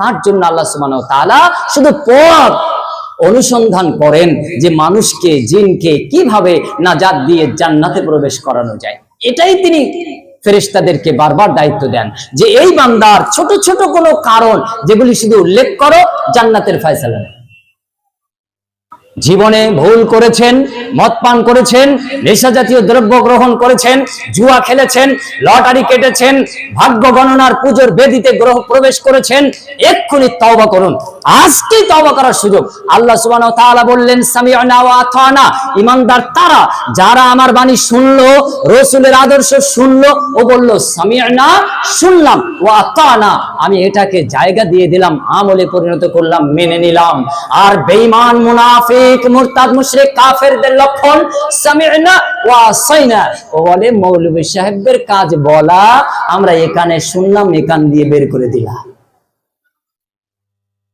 তার জন্য আল্লাহ সুমান তালা শুধু পথ অনুসন্ধান করেন যে মানুষকে, জিনকে কীভাবে নাজাত দিয়ে জান্নাতে প্রবেশ করানো যায় এটাই তিনি ফেরেশতাদেরকে বারবার দায়িত্ব দেন যে এই বান্দার ছোট ছোট কোনো কারণ যেগুলি শুধু উল্লেখ করো জান্নাতের ফয়সালা। জীবনে ভুল করেছেন, মদ পান করেছেন নেশা জাতীয় দ্রব্য গ্রহণ করেছেন, জুয়া খেলেছেন, লটারি কেটেছেন, ভাগ্য গণনার পুজোর বেদিতে গ্রহ প্রবেশ করেছেন, এক্ষুনি তওবা করুন। আজকেই তওবা করার সুযোগ। আল্লাহ সুবহানাহু তাআলা বললেন সামি'না ওয়া আতানা। ইমানদার তারা, যারা আমার বাণী শুনলো, রসুলের আদর্শ শুনলো, ও বলল সামি'না শুনলাম, ওয়া আতানা। আমি এটাকে জায়গা দিয়ে দিলাম, আমলে পরিণত করলাম, মেনে নিলাম। আর বেঈমান মুনাফিক মুশরিক কাফেরদের লক্ষণ, সামি'না ওয়া বলে কাজ বলা আমরা এখানে শুনলাম, এখান দিয়ে বের করে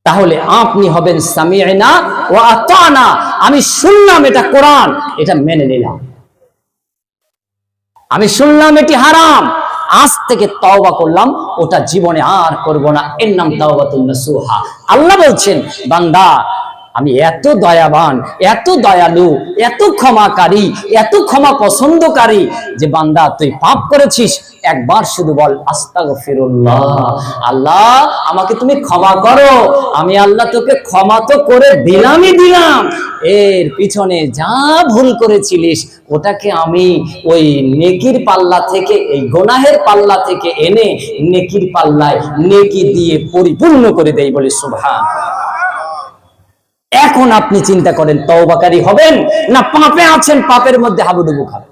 তাহলে আপনি হবেন সামি'না ওয়া আতানা। আমি শুনলাম এটা কোরআন, এটা মেনে নিলাম। আমি শুনলাম এটি হারাম। আজ থেকে তওবা করলাম, ওটা জীবনে আর করব না। এর নাম তাওবাতুন নাসুহা। আল্লাহ বলছেন, বান্দা আমি এত দয়াবান, এত দয়ালু, এত ক্ষমাকারী, এত ক্ষমা পছন্দকারী যে বান্দা তুই পাপ করেছিস, একবার শুধু বল, আস্তাগফিরুল্লাহ। আল্লাহ, আমাকে তুমি ক্ষমা করো। আমি আল্লাহ তোকে ক্ষমা তো করে দিলামই দিলাম। এর পিছনে যা ভুল করেছিলিস, ওটাকে আমি ওই নেকির পাল্লা থেকে, এই গোনাহের পাল্লা থেকে এনে নেকির পাল্লায় নেকি দিয়ে পরিপূর্ণ করে দেই বলে সুবহান। এখন আপনি চিন্তা করেন, তওবাকারী হবেন না পাপে আছেন, পাপের মধ্যে হাবুডুবু খাবেন?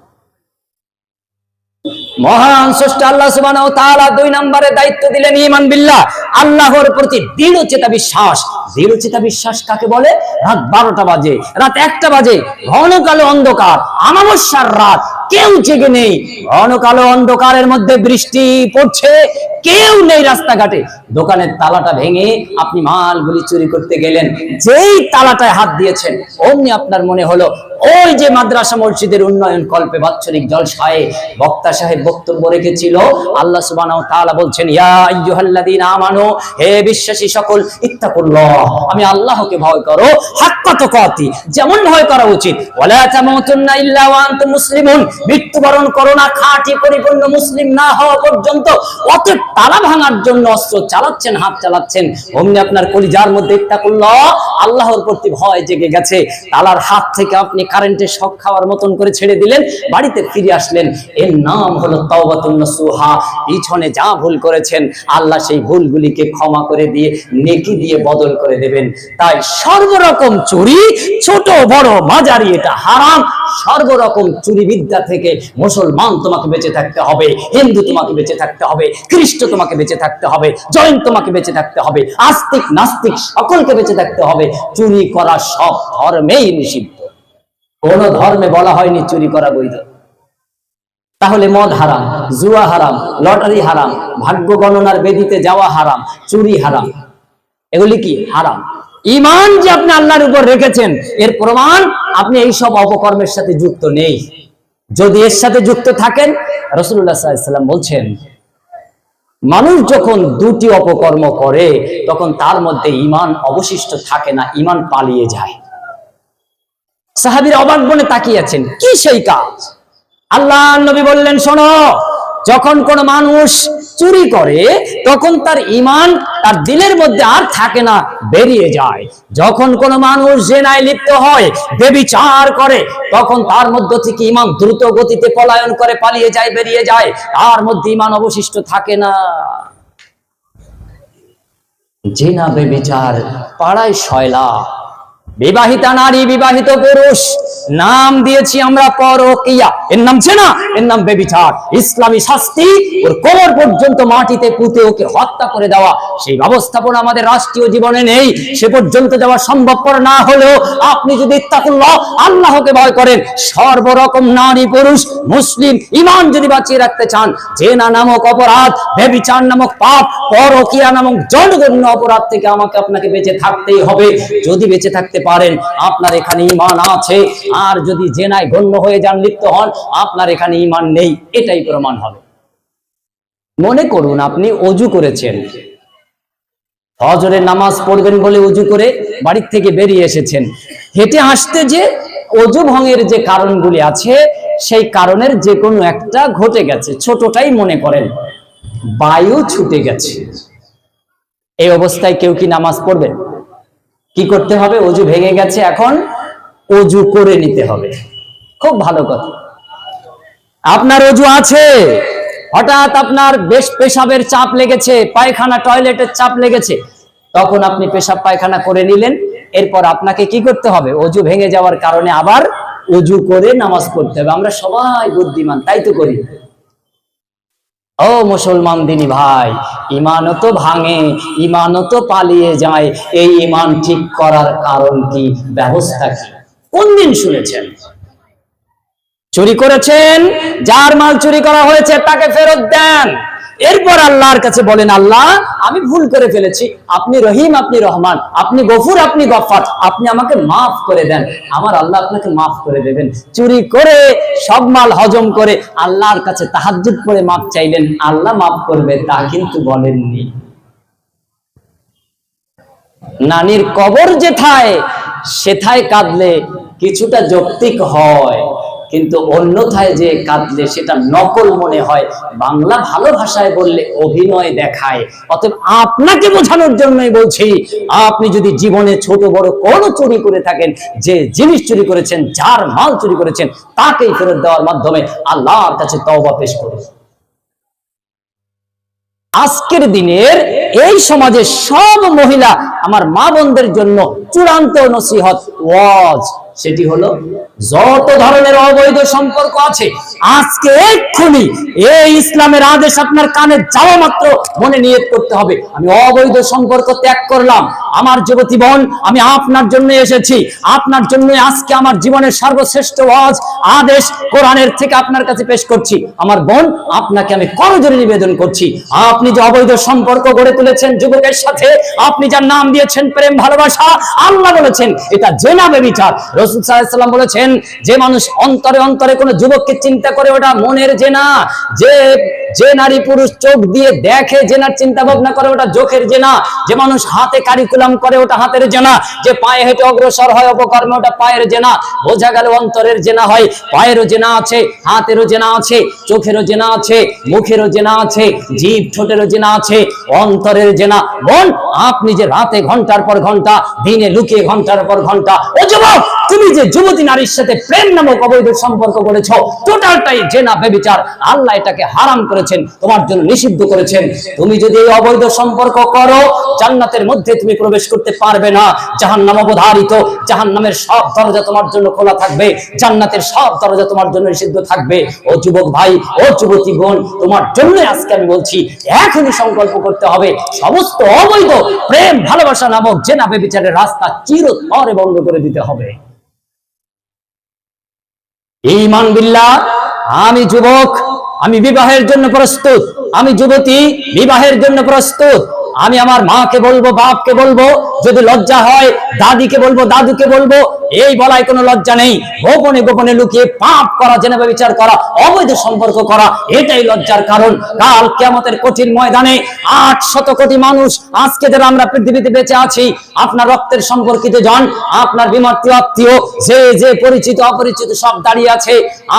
মহান স্রষ্টা আল্লাহ সুবহানাহু তাআলা দুই নম্বরে দায়িত্ব দিলেন ঈমান বিল্লাহ। আল্লাহর প্রতি দৃঢ় চেতা বিশ্বাস দৃঢ় চেতা বিশ্বাস কাকে বলে? রাত বারোটা বাজে, রাত একটা বাজে, ঘন কালো অন্ধকার আমাবস্যার রাত। কেউ জেগে নেই। ঘন কালো অন্ধকারের মধ্যে বৃষ্টি পড়ছে, কেউ নেই রাস্তাঘাটে। দোকানের তালাটা ভেঙে আপনি মালগুলি চুরি করতে গেলেন। যেই তালাটায় হাত দিয়েছেন, অমনি আপনার মনে হলো, ওই যে মাদ্রাসা মসজিদের উন্নয়ন কল্পে বাৎসরিক জলসায় বক্তা সাহেব বক্তব্য রেখেছিল, আল্লাহ সুবহানাহু ওয়া তাআলা বলছেন, ইয়া আইয়ুহাল্লাযীনা আমানু, হে বিশ্বাসী সকল, ইত্তাকুল্লাহ, আমি আল্লাহকে ভয় করো, হাক্কা তুকাতি, যেমন ভয় করা উচিত। ওয়ালা তামুতুন্না ইল্লা ওয়া আনতুম মুসলিমুন মৃত্যুবরণ করো না, খাঁটি পরিপূর্ণ মুসলিম না হওয়া পর্যন্ত অত তালা ভাঙার জন্য অস্ত্র চালাচ্ছেন, হাত চালাচ্ছেন। অমনি আপনার কলিজার মধ্যে ইত্তাকুল্লাহ আল্লাহর প্রতি ভয় জেগে গেছে। তালার হাত থেকে আপনি কারেন্টের শক খাওয়ার মতন করে ছেড়ে দিলেন, বাড়িতে ফিরে আসলেন। এর নাম হলো তাওবাতুন নাসুহা, পিছনে যা ভুল করেছেন, আল্লাহ সেই ভুলগুলিকে ক্ষমা করে দিয়ে, নেকি দিয়ে বদল করে দেবেন। তাই সর্বরকম চুরি, ছোট বড় মাঝারি, এটা হারাম। সর্বরকম চুরি বিদ্যা থেকে মুসলমান তোমাকে বেঁচে থাকতে হবে, হিন্দু তোমাকে বেঁচে থাকতে হবে, খ্রিস্ট তোমাকে বেঁচে থাকতে হবে, জৈন তোমাকে বেঁচে থাকতে হবে, আস্তিক, নাস্তিক সকলকে বেঁচে থাকতে হবে। চুরি করা সব ধর্মেই নিষিদ্ধ। কোন ধর্মে বলা হয়নি চুরি করা বৈধ। তাহলে মদ হারাম, জুয়া হারাম, লটারি হারাম, ভাগ্য গণনার বেদিতে যাওয়া হারাম, চুরি হারাম। এগুলি কি? হারাম। ইমান যে আপনি আল্লাহর উপর রেখেছেন, এর প্রমাণ আপনি এই সব অপকর্মের সাথে যুক্ত নেই। যদি এর সাথে যুক্ত থাকেন রসুল্লাহ সাল্লাম বলছেন, মানুষ যখন দুটি অপকর্ম করে, তখন তার মধ্যে ইমান অবশিষ্ট থাকে না ইমান পালিয়ে যায়। সাহাবীর অবাক বনে তাকিয়েছেন কি সেই কাজ? আল্লাহ নবী বললেন, শোনো, যখন কোন মানুষ চুরি করে, তখন তার ইমান তার দিলের মধ্যে আর থাকে না, বেরিয়ে যায়। যখন কোন মানুষ জেনায় লিপ্ত হয়, বেবিচার করে, তখন তার মধ্য থেকে ইমান দ্রুত গতিতে পলায়ন করে পালিয়ে যায়, বেরিয়ে যায়। তার মধ্যে ইমান অবশিষ্ট থাকে না। জেনা, বেবিচার, পাড়ায় শয়লা বিবাহিতা নারী, বিবাহিত পুরুষ, নাম দিয়েছি আমরা পরকিয়া। এর নাম চেনা এর নাম বেবিচার ইসলামী শাস্তি ওর কোমর পর্যন্ত মাটিতে পুঁতে ওকে হত্যা করে দেওয়া। সেই ব্যবস্থাপনা আমাদের রাষ্ট্রীয় জীবনে নেই। সে পর্যন্ত যাওয়া সম্ভবপর না হলেও আপনি যদি ইত্তাকুল্লাহ আল্লাহকে ভয় করেন, সর্বরকম নারী, পুরুষ, মুসলিম ইমান যদি বাঁচিয়ে রাখতে চান, জেনা নামক অপরাধ, বেবিচার নামক পাপ, পরকিয়া নামক জনগণ্য অপরাধ থেকে আমাকে আপনাকে বেঁচে থাকতেই হবে। যদি বেঁচে থাকতে পারেন। আপনার এখানে ইমান আছে। আর যদি জেনায় গণ্য হয়ে যান, লিপ্ত হন, আপনার এখানে ইমান নেই। এটাই প্রমাণ হবে। মনে করুন, আপনি অজু করেছেন। ফজরের নামাজ পড়বেন বলে উজু করে বাড়ির থেকে বেরিয়ে এসেছেন। হেঁটে আসতে যে অজু ভঙ্গের যে কারণগুলি আছে, সেই কারণের যে কোনো একটা ঘটে গেছে। ছোটটাই মনে করেন, বায়ু ছুটে গেছে। এই অবস্থায় কেউ কি নামাজ পড়বে? কি করতে হবে? অজু ভেঙে গেছে এখন, অজু করে নিতে হবে। খুব ভালো কথা। আপনার অজু আছে। হঠাৎ আপনার বেশ পেশাবের চাপ লেগেছে, পায়খানা, টয়লেটের চাপ লেগেছে। তখন আপনি পেশাব পায়খানা করে নিলেন। এরপর আপনাকে কি করতে হবে? অজু ভেঙে যাওয়ার কারণে আবার অজু করে নামাজ পড়তে হবে। আমরা সবাই বুদ্ধিমান, তাই তো করি। ও মুসলমান দিনী ভাই, ইমানও তো ভাঙে, ইমানও তো পালিয়ে যায়। এই ইমান ঠিক করার কারণ কি, ব্যবস্থা কি? কোন দিন শুনেছেন? চুরি করেছেন? যার মাল চুরি করা হয়েছে, তাকে ফেরত দেন। এরপর আল্লাহর কাছে বলেন, আল্লাহ, আমি ভুল করে ফেলেছি। আপনি রহিম, আপনি রহমান। আপনি গফুর, আপনি গফার। আপনি আমাকে মাফ করে দেন। আমার আল্লাহ আপনাকে মাফ করে দেবেন। চুরি করে সব মাল হজম করে আল্লাহর কাছে তাহাজ্জুদ পড়ে মাফ চাইলেন। আল্লাহ মাফ করবে তা কিন্তু বলেননি। নানির কবর যেথায়, সেথায় কাঁদলে কিছুটা যৌক্তিক হয়। কিন্তু অন্যথায় যে কাঁদলে সেটা নকল মনে হয়। বাংলা ভালো ভাষায় বললে অভিনয় দেখায়। অতএব আপনাকে বোঝানোর জন্যই বলছি, আপনি যদি জীবনে ছোট বড় কোনো চুরি করে থাকেন, যে জিনিস চুরি করেছেন, যার মাল চুরি করেছেন, তাকেই ফেরত দেওয়ার মাধ্যমে আল্লাহর কাছে তওবা পেশ করুন আজকের দিনের এই সমাজের সব মহিলা আমার মা বোনদের জন্য চূড়ান্ত নসিহত ওয়াজ। সেটি হলো যত ধরনের অবৈধ সম্পর্ক আছে, আজকে এক্ষুনি এই ইসলামের আদেশ আপনার কানে যাওয়া মাত্র মনে নিয়ত করতে হবে। আমি অবৈধ সম্পর্ক ত্যাগ করলাম। আমার যুবতী বোন, আমি আপনার জন্য এসেছি। আপনার জন্য আজকে আমার জীবনের সর্বশ্রেষ্ঠ ওয়াজ, আদেশ কোরআনের থেকে আপনার কাছে পেশ করছি। আমার বোন, আপনাকে আমি করজোরে নিবেদন করছি। আপনি যে অবৈধ সম্পর্ক গড়ে তুলেছেন যুবকের সাথে, আপনি যার নাম দিয়েছেন প্রেম ভালোবাসা, আল্লাহ বলেছেন, এটা জেনাবে বিচার রসুল বলেছেন, যে মানুষ অন্তরে অন্তরে কোনো যুবককে চিন্তা করে ওটা মনের যে না, যে যে নারী পুরুষ চোখ দিয়ে দেখে জেনার চিন্তা ভাবনা করে, ওটা চোখের জেনা। যে মানুষ হাতে কারিকুলাম করে, ওটা হাতের জেনা। যে পায়ে হেঁটে অগ্রসর হয় অপকর্মে, ওটা পায়ের জেনা। বোঝা গেল অন্তরের জেনা হয়, পায়েরও জেনা আছে, হাতেরও জেনা আছে, চোখেরও জেনা আছে, মুখেরও জেনা আছে, জিভ ঠোঁটেরও জেনা আছে, অন্তরের জেনা। বোন আপনি যে রাতে ঘণ্টার পর ঘণ্টা, দিনে লুকিয়ে ঘণ্টার পর ঘণ্টা। ও যুবক, তুমি যে যুবতী নারীর সাথে প্রেম নামক অবৈধ সম্পর্ক করেছ টোটালটাই জেনা, বেবিচার। আল্লাহ এটাকে হারাম করেছেন, তোমার জন্য নিষিদ্ধ করেছেন। তুমি যদি এই অবৈধ সম্পর্ক করো, জান্নাতের মধ্যে তুমি প্রবেশ করতে পারবে না। জাহান্নাম অবধারিত, জাহান্নামের সব দরজা তোমার জন্য খোলা থাকবে, জান্নাতের সব দরজা তোমার জন্য নিষিদ্ধ থাকবে। ও যুবক ভাই, ও যুবতী বোন, তোমার জন্য আজকে আমি বলছি, এখনই সংকল্প করতে হবে, সমস্ত অবৈধ প্রেম, ভালোবাসা নামক জেনা বেবিচারের রাস্তা চিরতরে বন্ধ করে দিতে হবে। ইমান বিল্লাহ, আমি যুবক আমি বিবাহের জন্য প্রস্তুত। আমি যুবতী, বিবাহের জন্য প্রস্তুত। আমি আমার মাকে বলব, বাপকে বলব, যদি লজ্জা হয়, দাদিকে বলব, দাদুকে বলব এই বলায় কোনো লজ্জা নেই। গোপনে গোপনে লুকিয়ে পাপ করা, জেনেবে বিচার করা, অবৈধ সম্পর্ক করা, এটাই লজ্জার কারণ। কাল কেমতের কঠিন ময়দানে আট শত কোটি মানুষ আজকে যারা আমরা পৃথিবীতে বেঁচে আছি, আপনার রক্তের সম্পর্কিত জন, আপনার বিমাত্রী আত্মীয়, যে যে পরিচিত, অপরিচিত সব দাঁড়িয়ে আছে,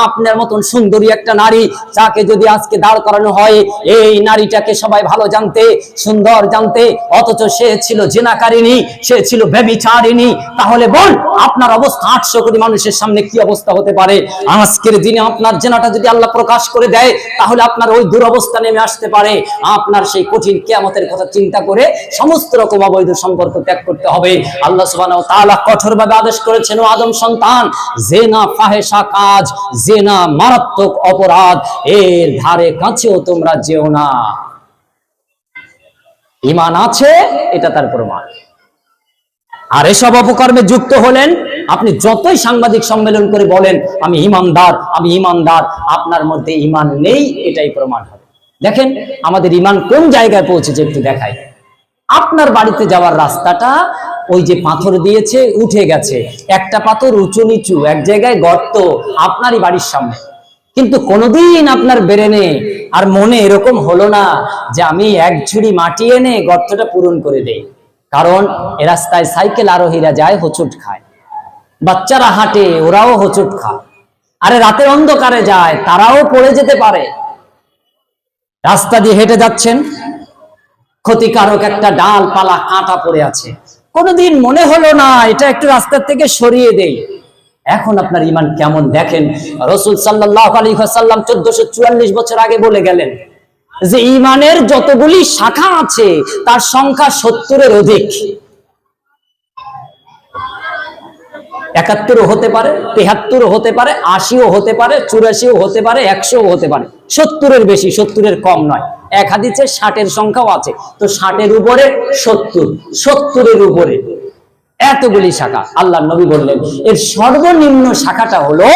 আপনার মতন সুন্দরী একটা নারী যাকে যদি আজকে দাঁড় করানো হয়, এই নারীটাকে সবাই ভালো জানতে, সুন্দর জানতে, অথচ সে ছিল জেনাকারিনী সে ছিল ব্যবিচারিণী তাহলে বল, আপনার অবস্থা, আটশো কোটি মানুষের সামনে কি অবস্থা হতে পারে? আজকের দিনে আপনার জেনাটা যদি আল্লাহ প্রকাশ করে দেয়, তাহলে আপনার ওই দুরবস্থা নেমে আসতে পারে। আপনার সেই কঠিন কেয়ামতের কথা চিন্তা করে সমস্ত রকম অবৈধ সম্পর্ক ত্যাগ করতে হবে। আল্লাহ সুবহানাহু ওয়া তাআলা কঠোরভাবে আদেশ করেছেন, ও আদম সন্তান, জেনা ফাহেসা কাজ, জেনা মারাত্মক অপরাধ, এর ধারে কাছেও তোমরা যেও না। ইমান আছে, এটা তার প্রমাণ। আর এসব অপকর্মে যুক্ত হলেন, আপনি যতই সাংবাদিক সম্মেলন করে বলেন, আমি ইমানদার আমি ইমানদার, আপনার মধ্যে ইমান নেই, এটাই প্রমাণ হবে। দেখেন, আমাদের ইমান কোন জায়গায় পৌঁছেছে একটু দেখাই। আপনার বাড়িতে যাওয়ার রাস্তাটা ওই যে পাথর দিয়েছে, উঠে গেছে। একটা পাথর উঁচু নিচু, এক জায়গায় গর্ত, আপনারই বাড়ির সামনে। কিন্তু কোনোদিন আপনার বেরেনে আর মনে এরকম হলো না যে আমি এক ঝুড়ি মাটি এনে গর্তটা পূরণ করে দেই। কারণ এ রাস্তায় সাইকেল আরোহীরা যায় হোঁচট খায়। বাচ্চারা হাঁটে, ওরাও হোঁচট খায়। আরে রাতের অন্ধকারে যায়, তারাও পড়ে যেতে পারে। রাস্তা দিয়ে হেঁটে যাচ্ছেন, ক্ষতিকারক একটা ডাল পালা কাঁটা পড়ে আছে। কোনোদিন মনে হলো না, এটা একটু রাস্তার থেকে সরিয়ে দেই। এখন আপনার ইমান কেমন দেখেন? রসুল সাল্লাহ আলী সাল্লাম চোদ্দশো চুয়াল্লিশ বছর আগে বলে গেলেন যে ইমানের যতগুলি শাখা আছে, তার সংখ্যা সত্তরের অধিক। একাত্তরও হতে পারে, তেহাত্তরও হতে পারে, আশিও হতে পারে, চুরাশিও হতে পারে একশো হতে পারে। সত্তরের বেশি, সত্তরের কম নয়। এক হাদিসে ষাটের সংখ্যাও আছে। তো ষাটের উপরে সত্তর, সত্তরের উপরে। এতগুলি শাখা। আল্লাহ নবী বললেন, এর সর্বনিম্ন শাখাটা হলো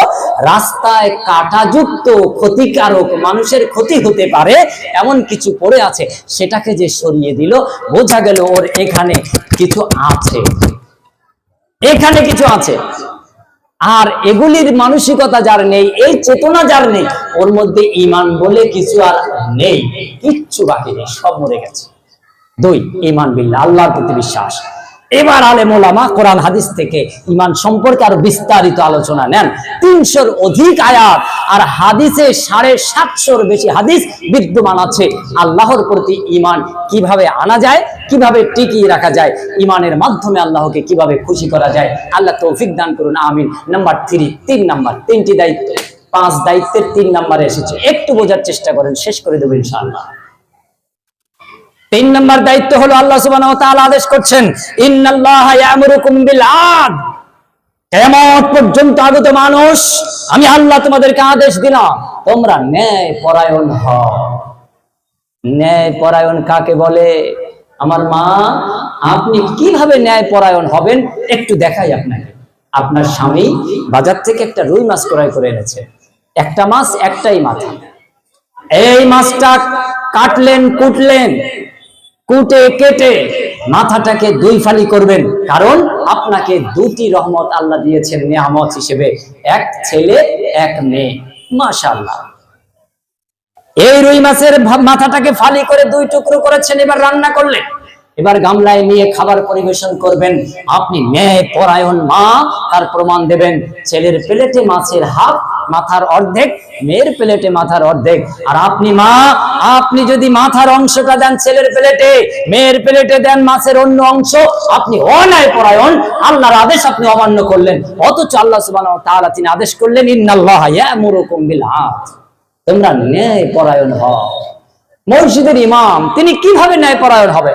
রাস্তায় কাঁটাযুক্ত ক্ষতিকারক মানুষের ক্ষতি হতে পারে, এমন কিছু পড়ে আছে, সেটাকে যে সরিয়ে দিল, বোঝা গেল ওর এখানে কিছু আছে। এখানে কিছু আছে। আর এগুলির মানসিকতা যার নেই, এই চেতনা যার নেই, ওর মধ্যে ইমান বলে কিছু আর নেই, কিচ্ছু বাকি নেই, সব মরে গেছে। দুই ইমান বিল্লাহ, আল্লাহর প্রতি বিশ্বাস। এবার আলে মোলামা কোরআন হাদিস থেকে ইমান সম্পর্কে আরও বিস্তারিত আলোচনা নেন। তিনশোর অধিক আয়াত আর হাদিসে সাড়ে সাতশোর বেশি হাদিস বিদ্যমান আছে। আল্লাহর প্রতি ইমান কীভাবে আনা যায়, কীভাবে টিকিয়ে রাখা যায়, ইমানের মাধ্যমে আল্লাহকে কীভাবে খুশি করা যায়, আল্লাহ তৌফিক দান করুন, আমিন। নাম্বার থ্রি, তিন নাম্বার, তিনটি দায়িত্ব। পাঁচ দায়িত্বের তিন নাম্বারে এসেছে। একটু বোঝার চেষ্টা করেন, শেষ করে দেবো ইনশাআল্লাহ। তিন নম্বর দায়িত্ব হলো আল্লাহ তাআলা আদেশ করছেন কিয়ামত পর্যন্ত আগত মানুষ, আমি আল্লাহ তোমাদেরকে আদেশ দিলাম, তোমরা ন্যায় পরায়ণ হও। ন্যায় পরায়ণ কাকে বলে? আমার মা, আপনি কীভাবে ন্যায় পরায়ণ হবেন? একটু দেখাই আপনাকে। আপনার স্বামী বাজার থেকে একটা রুই মাছ ক্রয় করে এনেছে। একটা মাছ, একটাই মাথা এই মাছটা কাটলেন, কুটলেন কুটে কেটে মাথাটাকে দুই ফালি করবেন। কারণ আপনাকে দুটি রহমত আল্লাহ দিয়েছেন নিয়ামত হিসেবে। এক ছেলে, এক মেয়ে। মাশাআল্লাহ। এই রুই মাছের মাথাটাকে ফালি করে দুই টুকরো করেছেন, এবার রান্না করলেন। এবার গামলায় নিয়ে খাবার পরিবেশন করবেন। আপনি ন্যায় পরায়ণ মা, তার প্রমাণ দেবেন। ছেলের প্লেটে মাছের হাফ মাথার অর্ধেক, মেয়ের প্লেটে মাথার অর্ধেক। আর আপনি মা, আপনি যদি মাথার অংশটা দেন ছেলের প্লেটে, মেয়ের প্লেটে দেন মাছের অন্য অংশ, আপনি অন্যায় পরায়ণ আল্লাহর আদেশ আপনি অমান্য করলেন। অথচ আল্লাহ সুবহানাহু ওয়া তাআলা তিনি আদেশ করলেন, ইন্নাল্লাহা তোমরা ন্যায় পরায়ণ হও। মসজিদের ইমাম, তিনি কীভাবে ন্যায় পরায়ণ হবে?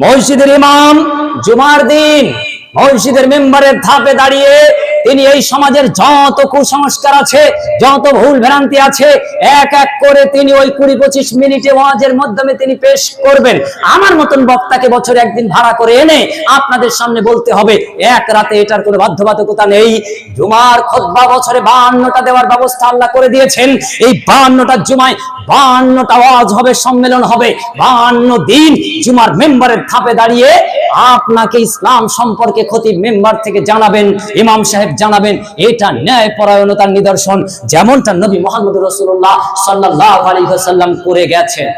মসজিদের ইমাম জুমার দিন, মসজিদের মেম্বারের ধাপে দাঁড়িয়ে তিনি এই সমাজের যত কুসংস্কার আছে, যত ভুল ভ্রান্তি আছে, এক এক করে তিনি ওই কুড়ি পঁচিশ মিনিটে ওয়াজের মাধ্যমে তিনি পেশ করবেন। আমার মতন বক্তাকে বছরে একদিন ভাড়া করে এনে আপনাদের সামনে বলতে হবে, এক রাতে এটার কোনো বাধ্যবাধকতা নেই। জুমার খোদবা বছরে বাহান্নটা দেওয়ার ব্যবস্থা আল্লাহ করে দিয়েছেন। এই বাহান্নটা জুমায় বাহান্নটা ওয়াজ হবে, সম্মেলন হবে। বাহান্ন দিন জুমার মেম্বারের ধাপে দাঁড়িয়ে আপনাকে ইসলাম সম্পর্কে খতিব মেম্বার থেকে জানাবেন। ইমাম সাহেব জানাবেন এটা ন্যায় পরায়ণতার নিদর্শন যেমনটা নবী মোহাম্মদ রসুল্লাহ সাল্লাহ আলী সাল্লাম করে গেছেন।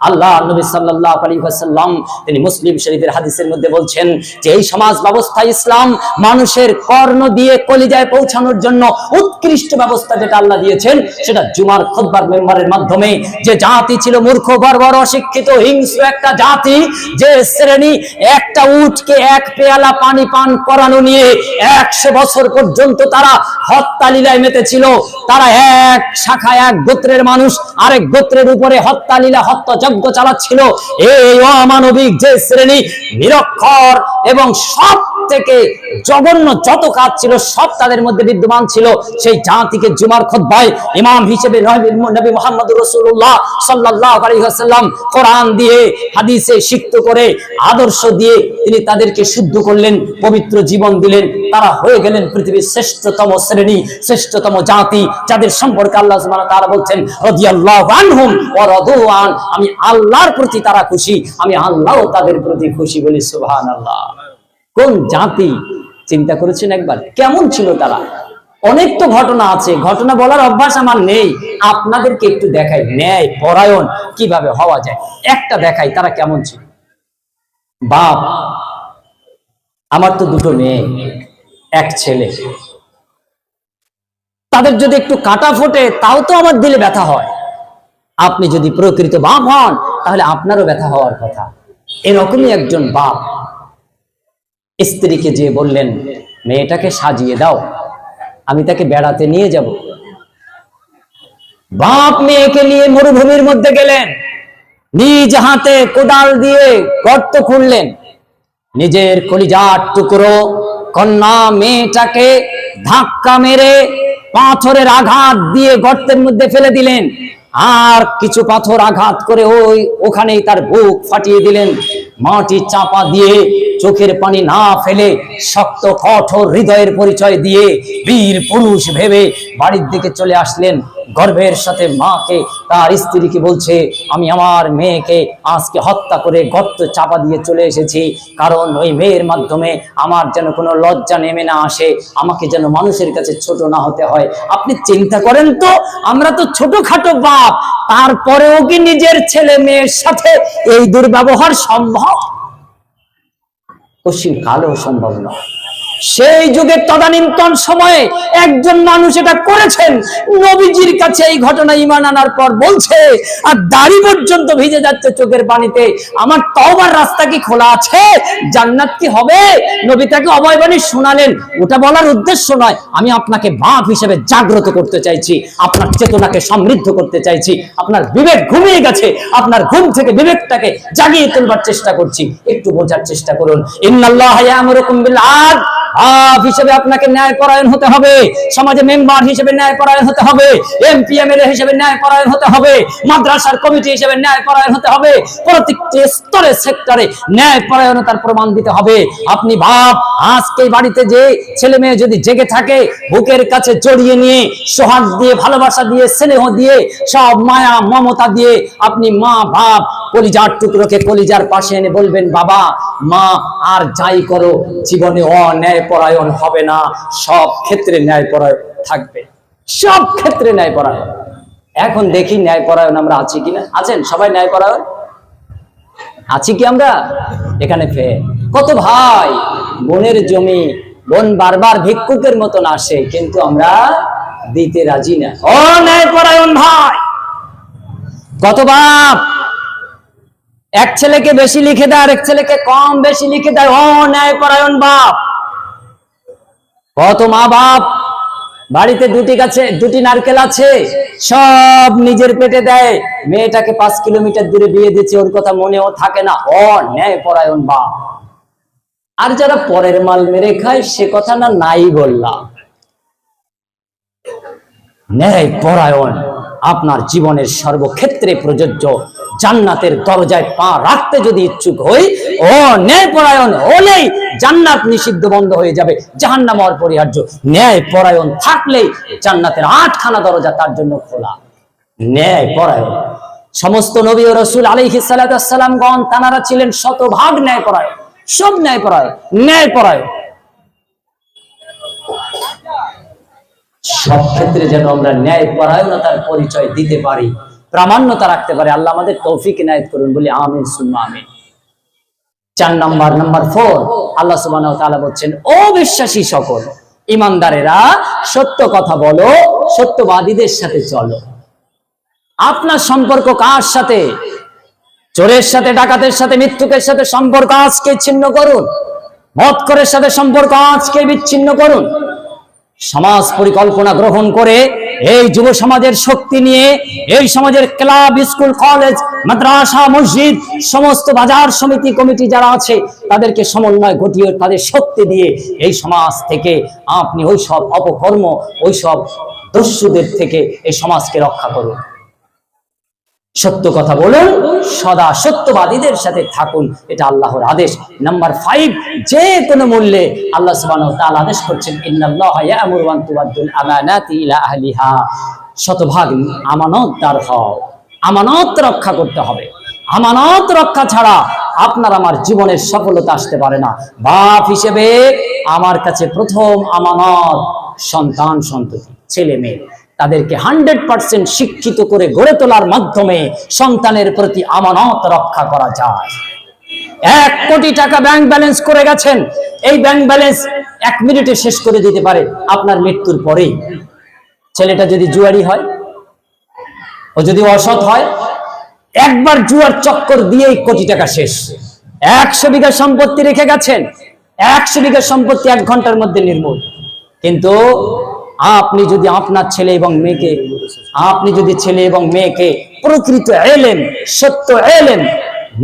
আল্লাহ নবী সাল্লাল্লাহু আলাইহি ওয়াসাল্লাম, তিনি মুসলিম শরীফের হাদিসের মধ্যে বলছেন যে এই সমাজ ব্যবস্থা ইসলাম মানুষের কর্ণ দিয়ে কলিজায় পৌঁছানোর জন্য উৎকৃষ্ট ব্যবস্থা যেটা আল্লাহ দিয়েছেন, সেটা জুমার খুতবার মেম্বারের মাধ্যমে। যে জাতি ছিল মূর্খ, বর্বর, অশিক্ষিত, হিংস্র একটা জাতি, যে শ্রেণি একটা উটকে এক পেয়ালা পানি পান করানো নিয়ে একশো বছর পর্যন্ত তারা হত্যা লীলায় মেতেছিল। তারা এক শাখা এক গোত্রের মানুষ, আরেক গোত্রের উপরে হত্যা লীলা, হত্যা যজ্ঞ চালাচ্ছিল। এই অমানবিক যে শ্রেণি নিরক্ষর এবং সব থেকে জঘন্য যত কাজ ছিল, সব তাদের মধ্যে বিদ্যমান ছিল সেই জাতিকে জুমার খোদ্বায় ইমাম হিসেবে নবী- মোহাম্মদ রসুল্লাহ সাল্লাহ আলহিহাসাল্লাম কোরআন দিয়ে, হাদিসে সিক্ত করে, আদর্শ দিয়ে তিনি তাদেরকে শুদ্ধ করলেন, পবিত্র জীবন দিলেন। তারা হয়ে গেলেন পৃথিবীর শ্রেষ্ঠতম শ্রেণি, শ্রেষ্ঠতম জাতি, যাদের সম্পর্কে আল্লাহ তাআলা বলছেন আমি আল্লাহর প্রতি তারা খুশি, আমি আল্লাহ তাদের প্রতি খুশি বলি সুবহানাল্লাহ। কোন জাতি চিন্তা করেছেন একবার? কেমন ছিল তারা? অনেক তো ঘটনা আছে, ঘটনা বলার অভ্যাস আমার নেই। আপনাদেরকে একটু দেখাই, ন্যায়, পরায়ণ কীভাবে হওয়া যায়? একটা দেখাই, তারা কেমন ছিল? বাপ, আমার তো দুটো মেয়ে, এক ছেলে। তাদের যদি একটু কাটা ফোটে, তাও তো আমার দিলে ব্যথা হয়। আপনি যদি প্রকৃত বাপ হন, তাহলে আপনারও ব্যথা হওয়ার কথা। এরকমই একজন বাপ। স্ত্রীকে যে বললেন, মেয়েটাকে সাজিয়ে দাও, আমি তাকে বেড়াতে নিয়ে যাব। বাপ মেয়েকে নিয়ে মরুভূমির মধ্যে গেলেন, নিজ হাতে কোদাল দিয়ে গর্ত খুঁড়লেন নিজের কলিজার টুকরো কন্যা মেয়েটাকে ধাক্কা মেরে পাথরের আঘাত দিয়ে গর্তের মধ্যে ফেলে দিলেন। আর কিছু পাথর আঘাত করে ওই ওখানেই তার বুক ফাটিয়ে দিলেন। মাটি চাপা দিয়ে চোখের পানি না ফেলে শক্ত, কঠোর হৃদয়ের পরিচয় দিয়ে বীর পুরুষ ভেবে বাড়ির দিকে চলে আসলেন। গর্ভের সাথে মাকে, তার স্ত্রীকে বলছে, আমি আমার মেয়েকে আজকে হত্যা করে গর্ত চাপা দিয়ে চলে এসেছি। কারণ ওই মেয়ের মাধ্যমে আমার যেন কোনো লজ্জা নেমে না আসে। আমাকে যেন মানুষের কাছে ছোট না হতে হয়। আপনি চিন্তা করেন তো, আমরা তো ছোটখাটো বাপ। তারপরেও কি নিজের ছেলে মেয়ের সাথে এই দুর্ব্যবহার সম্ভব? পশ্চিম কালেও সম্ভব নয়। সেই যুগের তদানীন্তন সময়ে একজন মানুষ এটা করেছেন। নবীজির কাছে এই ঘটনা ইমান আনার পর বলছে, আর দাড়ি পর্যন্ত ভিজে যাচ্ছে চোখের পানিতে। আমার তওবার রাস্তা কি খোলা আছে? জান্নাত কি হবে? নবী তাকে অভয়বাণী শোনালেন। ওটা বলার উদ্দেশ্য নয়, আমি আপনাকে বাপ হিসেবে জাগ্রত করতে চাইছি, আপনার চেতনাকে সমৃদ্ধ করতে চাইছি, আপনার বিবেক ঘুমিয়ে গেছে, আপনার ঘুম থেকে বিবেকটাকে জাগিয়ে তোলবার চেষ্টা করছি। একটু বোঝার চেষ্টা করুন। ইন্নাল্লাহ ইয়ামুরুকুম বিল আদল আপ হিসেবে আপনাকে ন্যায় পরায়ণ হতে হবে। সমাজে মেম্বার হিসেবে ন্যায় পরায়ণ হতে হবে। এমপি হিসেবে ন্যায় পরায়ণ হতে হবে। মাদ্রাসার কমিটি হিসেবে ন্যায় পরায়ণ হতে হবে। প্রত্যেকটি স্তরে, সেক্টরে ন্যায় পরায়ণতার প্রমাণ দিতে হবে। আপনি ভাব, আজকে বাড়িতে যে ছেলে মেয়ে যদি জেগে থাকে, বুকের কাছে জড়িয়ে নিয়ে, সোহাগ দিয়ে, ভালোবাসা দিয়ে, স্নেহ দিয়ে, সব মায়া, মমতা দিয়ে আপনি মা বাপ কলিজার টুকরোকে কলিজার পাশে এনে বলবেন, বাবা, মা, আর যাই করো, জীবনে অন্যায় পরায়ণ হবে না। সব ক্ষেত্রে ন্যায় পরায়ণ থাকবে। সব ক্ষেত্রে ন্যায় পরায়ণ এখন দেখি ন্যায় পরায়ণ আমরা আছি কিনা। আছেন? সবাই ন্যায় পরায়ণ আছি কি আমরা? এখানে ফে কত ভাই, বোনের জমি, বোন বারবার ভিক্ষুকের মতন আসে, কিন্তু আমরা দিতে রাজি না। ও ন্যায় পরায়ণ ভাই! কত বাপ এক ছেলেকে বেশি লিখে দেয় আর এক ছেলেকে কম বেশি লিখে দেয় ও ন্যায় পরায়ণ বাপ। কত মা বাপ? বাড়িতে দুটি গাছে, দুটি নারকেল আছে, সব নিজের পেটে দেয়। মেয়েটাকে পাঁচ কিলোমিটার দূরে বিয়ে দিচ্ছে ওর কথা মনেও থাকে না। ও ন্যায় পরায়ণ বাপ। আর যারা পরের মাল মেরে খায়, সে কথা না নাই বললাম। ন্যায় পরায়ণ আপনার জীবনের সর্বক্ষেত্রে প্রযোজ্য জান্নাতের দরজায় পা রাখতে যদি ইচ্ছুক হই, ও ন্যায় পরায়ণ হলেই জান্নাত নিষিদ্ধ বন্ধ হয়ে যাবে জাহান্নাম অপরিহার্য ন্যায় পরায়ণ থাকলেই জান্নাতের আটখানা দরজা তার জন্য খোলা। ন্যায় পরায়ণ সমস্ত নবী ও রসুল আলাইহি সালাতামগণ তানারা ছিলেন শতভাগ ন্যায় পরায়ণ সব ন্যায় পরায়ণ ন্যায় পরায়ণ সব ক্ষেত্রে যেন আমরা ন্যায় পরায়ণতার পরিচয় দিতে পারি প্রামাণ্যতা রাখতে পারে। আল্লাহ আমাদের তৌফিক নায়ত করুন, বলি আমিন সুন্না আমিন। চার নাম্বার নাম্বার ফোর, আল্লাহ সুবাহ বলছেন, ও বিশ্বাসী সকল, ইমানদারেরা সত্য কথা বলো, সত্যবাদীদের সাথে চলো। আপনার সম্পর্ক কার সাথে? চোরের সাথে, ডাকাতের সাথে, মৃত্যুকের সাথে সম্পর্ক আজকে ছিন্ন করুন। মৎকরের সাথে সম্পর্ক আজকে বিচ্ছিন্ন করুন। সমাজ পরিকল্পনা গ্রহণ করে এই যুব সমাজের শক্তি নিয়ে, এই সমাজের ক্লাব, স্কুল, কলেজ, মাদ্রাসা, মসজিদ, সমস্ত বাজার সমিতি, কমিটি যারা আছে, তাদেরকে সমন্বয় ঘটিয়ে তাদের শক্তি দিয়ে এই সমাজ থেকে আপনি ওই সব অপকর্ম, ওই সব দস্যুদের থেকে এই সমাজকে রক্ষা করুন। সত্য কথা বলুন, সদা সত্যবাদীদের সাথে থাকুন, এটা আল্লাহর আদেশ। নাম্বার ফাইভ যে কোনো মূল্যে আল্লাহ সুবহানাহু ওয়া তাআলা আদেশ করছেন তুবাদ্দুল আমানাতি শতভাগ আমানতদার হও। আমানত রক্ষা করতে হবে। আমানত রক্ষা ছাড়া আপনার আমার জীবনের সফলতা আসতে পারে না। বাপ হিসেবে আমার কাছে প্রথম আমানত সন্তান সন্ততি, ছেলে মেয়ে। তাদেরকে হান্ড্রেড পার্সেন্ট শিক্ষিত করে গড়ে তোলার মাধ্যমে সন্তানের প্রতি আমানত রক্ষা করা যায়। এক কোটি টাকা ব্যাংক ব্যালেন্স করে গেছেন। এই ব্যাংক ব্যালেন্স এক মিনিটে শেষ করে দিতে পারে আপনার মৃত্যুর পরেই। ছেলেটা যদি জুয়ারি হয়, ও যদি অসৎ হয়, একবার জুয়ার চক্কর দিয়েই কোটি টাকা শেষ। একশো বিঘা সম্পত্তি রেখে গেছেন। একশো বিঘা সম্পত্তি এক ঘণ্টার মধ্যে নির্মূল। কিন্তু আপনি যদি আপনার ছেলে এবং মেয়েকে, আপনি যদি ছেলে এবং মেয়েকে প্রকৃত এলেন সত্য এলেন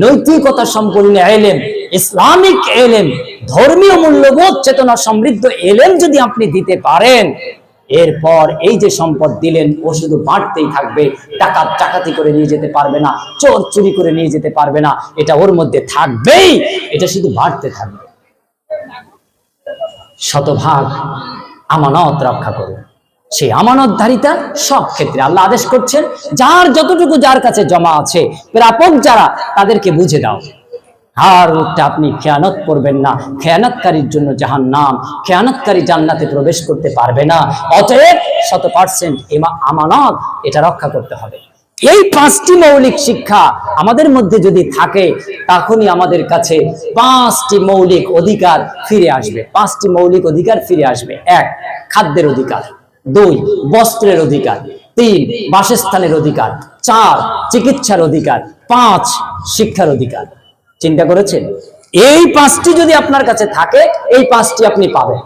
নৈতিকতা সম্পূর্ণ এলেন ইসলামিক এলেন ধর্মীয় মূল্যবোধ, চেতনা সমৃদ্ধ এলেন যদি আপনি দিতে পারেন, এরপর এই যে সম্পদ দিলেন, ও শুধু বাড়তেই থাকবে, টাকা টাকাতি করে নিয়ে যেতে পারবে না, চোর চুরি করে নিয়ে যেতে পারবে না, এটা ওর মধ্যে থাকবেই, এটা শুধু বাড়তে থাকবে। শতভাগ আমানত রক্ষা করুন। সেই আমানতধারিতা সব ক্ষেত্রে আল্লাহ আদেশ করছেন, যার যতটুকু যার কাছে জমা আছে, প্রাপক যারা, তাদেরকে বুঝে দাও। আর উঠটা আপনি খেয়ানত করবেন না। খেয়ানতকারীর জন্য জাহান নাম খেয়ানতকারী জান্নাতে প্রবেশ করতে পারবে না। অতএব শত পার্সেন্ট এমা, আমানত এটা রক্ষা করতে হবে। এই পাঁচটি মৌলিক শিক্ষা আমাদের মধ্যে যদি থাকে, তখনই আমাদের কাছে পাঁচটি মৌলিক অধিকার ফিরে আসবে। পাঁচটি মৌলিক অধিকার ফিরে আসবে। এক, খাদ্যের অধিকার। দুই, বস্ত্রের অধিকার। তিন, বাসস্থানের অধিকার। চার, চিকিৎসার অধিকার। পাঁচ, শিক্ষার অধিকার। চিন্তা করেছেন? এই পাঁচটি যদি আপনার কাছে থাকে, এই পাঁচটি আপনি পাবেন।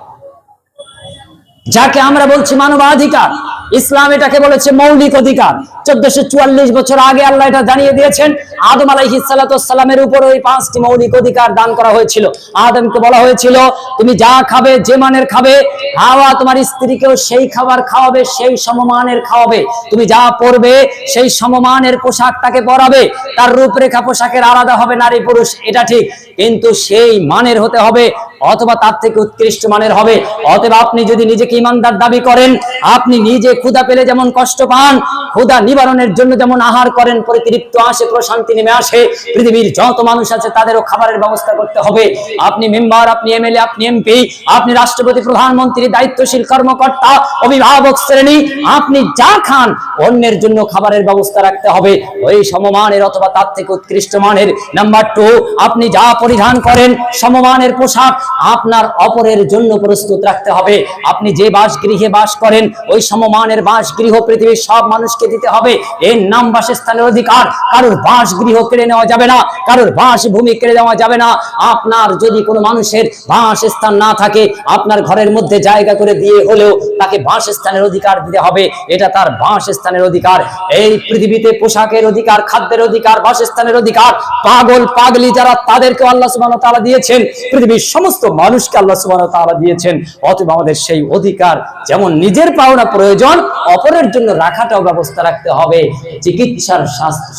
যাকে আমরা বলছি মানবাধিকার ইসলাম এটাকে বলেছে মৌলিক অধিকার। চোদ্দশো চুয়াল্লিশ বছর আগে আল্লাহ এটা জানিয়ে দিয়েছেন, আদম আলাইহি সালামের উপর ওই পাঁচটি মৌলিক অধিকার দান করা হয়েছিল। আদমকে বলা হয়েছিল, তুমি যা খাবে, যে মানের খাবে হাওয়া তোমার স্ত্রীকেও সেই খাবার খাওয়াবে, সেই সমমানের খাওয়াবে। তুমি যা পরবে, সেই সমমানের পোশাক তাকে পরাবে। তার রূপরেখা পোশাকের আলাদা হবে নারী পুরুষ এটা ঠিক। কিন্তু সেই মানের হতে হবে অথবা তার থেকে উৎকৃষ্ট মানের হবে। অথবা আপনি যদি নিজেকে ইমানদার দাবি করেন, আপনি নিজে ক্ষুধা পেলে যেমন কষ্ট পান ক্ষুধা নিবারণের জন্য যেমন আহার করেন, পরিতৃপ্ত আসে, প্রশান্তি নেমে আসে, পৃথিবীর যত মানুষ আছে তাদেরও খাবারের ব্যবস্থা করতে হবে। আপনি মেম্বার, আপনি এমএলএ, আপনি এমপি, আপনি রাষ্ট্রপতি, প্রধানমন্ত্রী, দায়িত্বশীল কর্মকর্তা, অভিভাবক শ্রেণি, আপনি যা খান, অন্যের জন্য খাবারের ব্যবস্থা রাখতে হবে। ওই সমমানের অথবা তার থেকে উৎকৃষ্ট মানের নাম্বার টু, আপনি যা পরিধান করেন, সমমানের পোশাক আপনার অপরের জন্য প্রস্তুত রাখতে হবে। আপনি যে বাসগৃহে বাস করেন, ওই সমমানের বাসগৃহ পৃথিবীর সব মানুষকে দিতে হবে। এর নাম বাসস্থানের অধিকার। কারোর বাসগৃহ কেড়ে নেওয়া যাবে না, কারোর বাসভূমি কেড়ে নেওয়া যাবে না। আপনার যদি কোনো মানুষের বাসস্থান না থাকে, আপনার ঘরের মধ্যে জায়গা করে দিয়ে হলেও তাকে বাসস্থানের অধিকার দিতে হবে। এটা তার বাসস্থানের অধিকার। এই পৃথিবীতে পোশাকের অধিকার, খাদ্যের অধিকার, বাসস্থানের অধিকার। পাগল, পাগলি যারা তাদেরকে আল্লাহ ওয়া তাআলা দিয়েছেন, পৃথিবীর সমস্ত মানুষকে আল্লাহ ওয়া তাআলা দিয়েছেন। অতএব আমাদের সেই অধিকার যেমন নিজের পাওনা প্রয়োজন, অপরের জন্য রাখাটাও ব্যবস্থা রাখতে হবে। চিকিৎসার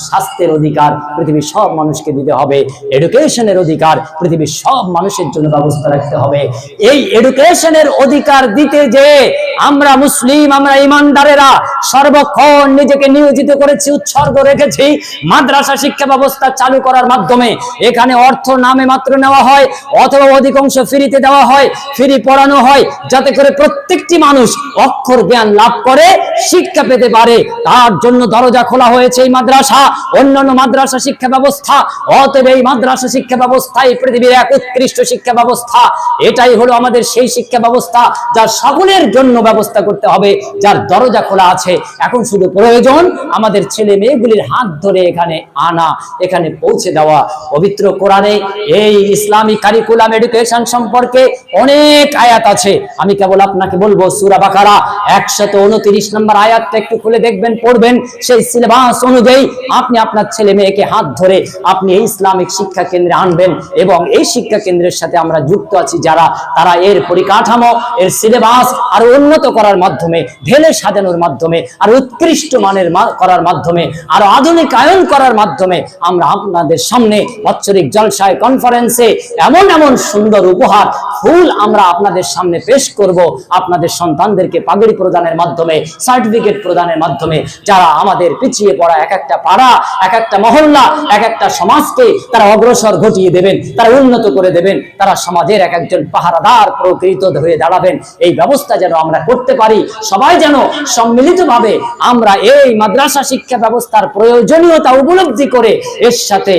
স্বাস্থ্যের অধিকার পৃথিবীর সব মানুষকে দিতে হবে। এডুকেশনের অধিকার পৃথিবীর সব মানুষের জন্য ব্যবস্থা রাখতে হবে। এই এডুকেশনের অধিকার দিতে যে আমরা মুসলিম, আমরা ইমানদারেরা সর্বক্ষণ নিজেকে নিয়োজিত করেছি, উৎসর্গ রেখেছি, মাদ্রাসা শিক্ষা ব্যবস্থা চালু করার মাধ্যমে। এখানে অর্থ নামে মাত্র নেওয়া হয়, অথবা অধিকাংশ ফ্রিতে দেওয়া হয়, ফ্রি পড়ানো হয়, যাতে করে প্রত্যেকটি মানুষ অক্ষর জ্ঞান লাভ করে, শিক্ষা পেতে পারে। তার জন্য দরজা খোলা হয়েছে এই মাদ্রাসা। অন্যান্য মাদ্রাসা শিক্ষা ব্যবস্থা, অতএব এই মাদ্রাসা শিক্ষা ব্যবস্থা, এই পৃথিবীর এক উৎকৃষ্ট শিক্ষা ব্যবস্থা, এটাই হলো আমাদের সেই শিক্ষা ব্যবস্থা যা সকলের জন্য ব্যবস্থা করতে হবে, যার দরজা খোলা আছে। এখন শুধু প্রয়োজন আমাদের ছেলে মেয়েগুলির হাত ধরে এখানে আনা, এখানে পৌঁছে দেওয়া। পবিত্র কোরআনে এই ইসলামী কারিকুলাম এডুকেশন সম্পর্কে অনেক আয়াত আছে। আমি কেবল আপনাকে বলব, সুরা বাকারা একশত উনত্রিশ নম্বর আয়াতটা একটু খুলে দেখবেন। পড়বেন, সেই সিলেবাস অনুযায়ী আপনি আপনার ছেলে মেয়েকে হাত ধরে আপনি এই ইসলামিক শিক্ষা কেন্দ্রে আনবেন এবং এই শিক্ষা কেন্দ্রের সাথে আমরা যুক্ত আছি যারা, তারা এর পরিকাঠামো, এর সিলেবাস আর উন্নত করার মাধ্যমে, ঢেলে সাজানোর মাধ্যমে, আর উৎকৃষ্ট মানের করার মাধ্যমে, আর আধুনিকায়ন করার মাধ্যমে আমরা আপনাদের সামনে বাৎসরিক জলসায় কনফারেন্সে এমন এমন সুন্দর উপহার, ফুল আমরা আপনাদের সামনে পেশ করব। আপনাদের সন্তানদেরকে পাগড়ি প্রদানের মাধ্যমে সার্টিফিকেট প্রদানের মাধ্যমে যারা আমাদের পিছিয়ে পড়া এক একটা পাড়া, এক একটা মহল্লা, এক একটা সমাজকে তারা অগ্রসর ঘটিয়ে দেবেন, তারা উন্নত করে দেবেন, তারা সমাজের এক একজন পাহারাদার প্রকৃত হয়ে দাঁড়াবেন। এই ব্যবস্থা যেন আমরা করতে পারি, সবাই যেন সম্মিলিতভাবে আমরা এই মাদ্রাসা শিক্ষা ব্যবস্থার প্রয়োজনীয়তা উপলব্ধি করে এর সাথে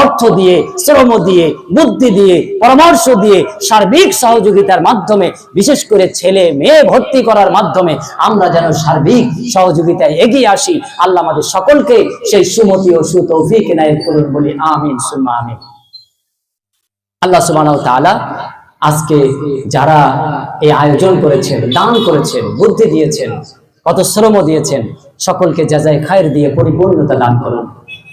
অর্থ দিয়ে, শ্রম দিয়ে, বুদ্ধি দিয়ে, পরামর্শ দিয়ে, সার্বিক সহযোগিতার মাধ্যমে, বিশেষ করে ছেলে মেয়ে ভর্তি করার মাধ্যমে আমরা যেন সার্বিক সহযোগিতায় এগিয়ে আসি। আল্লাহ আমাদের সকলকে সেই সুমতি ও সুতৌফিক এনায়েত করুন বলি, আমিন, সুম্মা আমিন। আল্লাহ সুবহানাহু ওয়া তাআলা আজকে যারা এই আয়োজন করেছেন, দান করেছেন, বুদ্ধি দিয়েছেন কত শ্রম দিয়েছেন, সকলকে যাজাই খায়ের দিয়ে পরিপূর্ণতা দান করুন।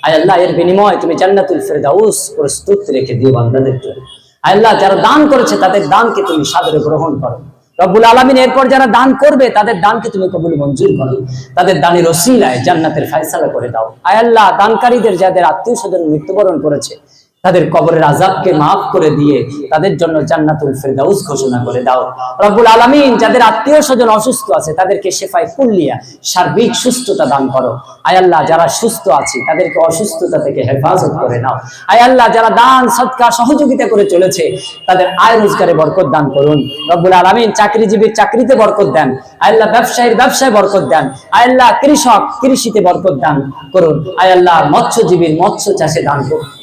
আয় আল্লাহ, এর বিনিময়ে তুমি জান্নাতুল ফেরদাউস প্রস্তুত রেখে দিও বান্দাদের জন্য। আয় আল্লাহ, যারা দান করেছে তাদের দানকে তুমি সাদরে গ্রহণ করো। রব্বুল আলমিন এরপর যারা দান করবে, তাদের দানকে তুমি কবুল মঞ্জুর করো। তাদের দানের ওসিলায় জান্নাতের ফায়সালা করে দাও। আয় আল্লাহ, দানকারীদের, যাদের আত্মীয় স্বজন মৃত্যুবরণ করেছে তাদের কবরের আজাবকে মাফ করে দিয়ে তাদের জন্য জান্নাতুল ফেরদাউস ঘোষণা করে দাও। রব্বুল আলামিন যাদের আত্মীয় স্বজন অসুস্থ আছে, তাদেরকে শেফায় কুল্লিয়া সার্বিক সুস্থতা দান করো। আয় আল্লাহ, যারা সুস্থ আছে, তাদেরকে অসুস্থতা থেকে হেফাজত করে নাও। আয় আল্লাহ, যারা দান, সৎকার, সহযোগিতা করে চলেছে, তাদের আয় রোজগারে বরকত দান করুন। রব্বুল আলামিন চাকরিজীবীর চাকরিতে বরকত দেন। আল্লাহ ব্যবসায়ীর ব্যবসায় বরকত দেন। আল্লাহ কৃষক কৃষিতে বরকত দান করুন। আল্লাহ মৎস্যজীবীর মৎস্য চাষে দান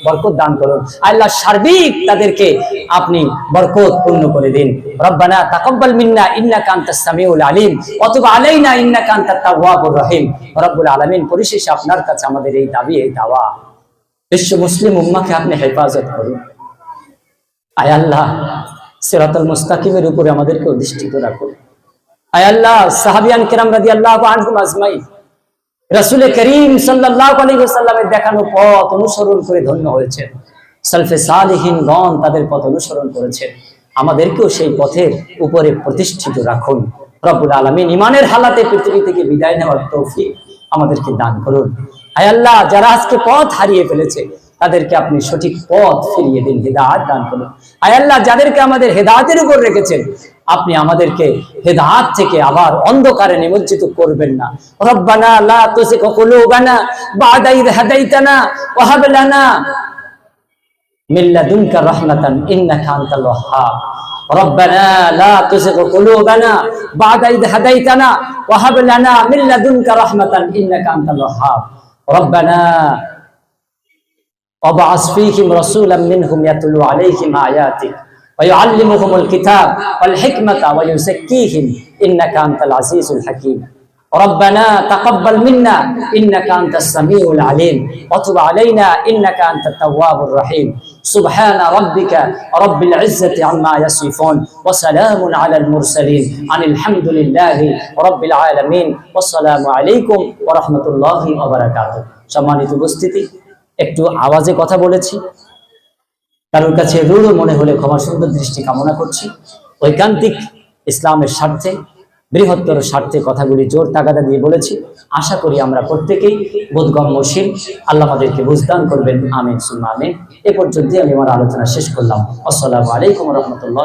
বরকত দান করুন। আল্লাহ সার্বিক তাদেরকে আপনি বরকত পূর্ণ করে দিন। রব্বানা তাকাব্বাল মিন্না ইন্নাকা আনতাস সামিউল আলিম। তুব আলাইনা ইন্নাকা আনতাত তাওয়াবুর রহিম। রব্বুল আলামিন পরিশেষে আপনার কাছে আমাদের এই দাবি, এই দাওয়া। বিশ্ব মুসলিম উম্মাকে আপনি হেফাজত করুন। আয় আল্লাহ, সিরাতুল মুস্তাকিমের উপরে আমাদেরকে অধিষ্ঠিত রাখুন। আমাদেরকেও সেই পথের উপরে প্রতিষ্ঠিত রাখুন। রব্বুল আলামিন ইমানের হালাতে পৃথিবী থেকে বিদায় নেওয়ার তৌফিক আমাদেরকে দান করুন। আয় আল্লাহ, যারা আজকে পথ হারিয়ে ফেলেছে, তাদেরকে আপনি সঠিক পথ ফিরিয়ে দিন, হেদায়ত দান করুন। আয় আল্লাহ, যাদেরকে আমাদের হেদায়তের উপর রেখেছেন আপনি আমাদেরকে হেদাত থেকে আবার অন্ধকারে নিমজ্জিত করবেন না রব্বানা লা তুসিক কুলুবানা বাদা ইদ হাদাইতানা ওয়া হাব লানা মিন লাদুনকা রাহমাতান ইন্নাকা আনতাল ওয়াহ্হাব ربنا لا تزغ قلوبنا بعد إذ هديتنا وهب لنا من لدنك رحمة إنك أنت الوهاب ربنا وابعث فيهم رسولا منهم يتلو عليهم آياتك ويعلمهم الكتاب والحكمة ويزكيهم إنك أنت العزيز الحكيم ربنا تقبل منا إنك أنت السميع العليم وتب علينا إنك أنت التواب الرحيم سبحان ربك رب العزة عما يصفون وسلام على المرسلين عن الحمد لله رب العالمين والسلام عليكم ورحمة الله وبركاته সম্মানিত উপস্থিতি একটু আওয়াজে কথা বলেছি কারোর কাছে রূঢ় মনে হলে ক্ষমা সুন্দর দৃষ্টি কামনা করছি। ঐকান্তিক ইসলামের স্বার্থে, বৃহত্তর স্বার্থে কথাগুলি জোর তাগাদা দিয়ে বলেছি। আশা করি আমরা প্রত্যেকেই বোধগম্যশীল। আল্লাহ আমাদেরকে বুঝদান করবেন। আমিন, সুম্মা আমিন। এ পর্যন্ত আমি আমার আলোচনা শেষ করলাম। আসসালামু আলাইকুম রহমতুল্লাহ